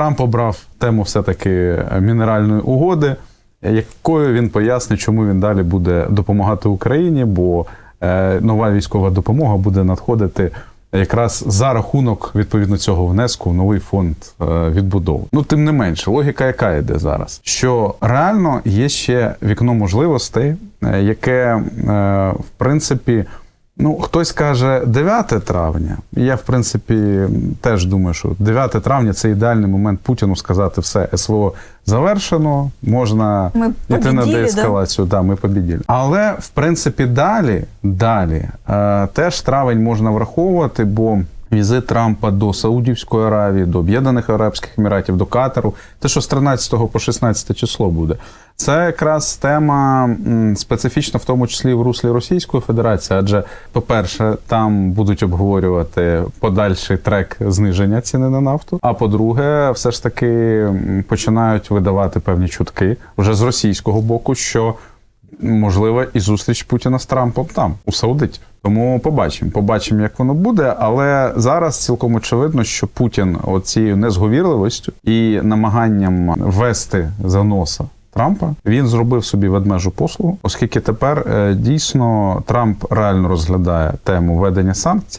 Трамп обрав тему все-таки мінеральної угоди, якою він пояснить, чому він далі буде допомагати Україні, бо е, нова військова допомога буде надходити якраз за рахунок відповідно цього внеску в новий фонд е, відбудови. Ну, тим не менше, логіка яка йде зараз? Що реально є ще вікно можливостей, е, яке, е, в принципі, Ну, хтось каже 9 травня. Я, в принципі, теж думаю, що 9 травня це ідеальний момент Путіну сказати все, СВО завершено, можна Ми йти на деескалацію. деескалацію. Да? ми побіділи. Але в принципі, далі, далі е, теж травень можна враховувати, бо. Візит Трампа до Саудівської Аравії, до Об'єднаних Арабських Еміратів, до Катару, те, що з 13 по 16 число буде, це якраз тема специфічна, в тому числі в руслі Російської Федерації. Адже, по-перше, там будуть обговорювати подальший трек зниження ціни на нафту. А по-друге, все ж таки починають видавати певні чутки вже з російського боку, що можливо і зустріч Путіна з Трампом там, у Саудиті. Тому побачимо, побачимо, як воно буде. Але зараз цілком очевидно, що Путін оцією незговірливістю і намаганням вести за носа Трампа він зробив собі ведмежу послугу, оскільки тепер е, дійсно Трамп реально розглядає тему введення санкцій